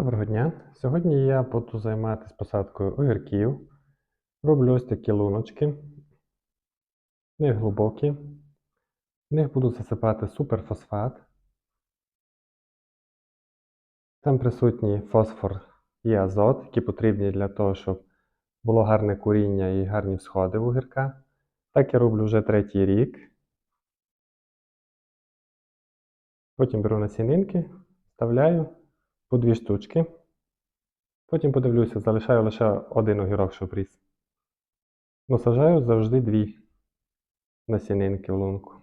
Доброго дня! Сьогодні я буду займатися посадкою огірків. Роблю ось такі луночки. В глибокі. В них буду засипати суперфосфат. Там присутні фосфор і азот, які потрібні для того, щоб було гарне куріння і гарні всходи в огірка. Так я роблю вже третій рік. Потім беру насінинки, вставляю по дві штучки. Потім подивлюся, залишаю лише один огірок, щоб ріс. Насажаю завжди дві насінинки в лунку.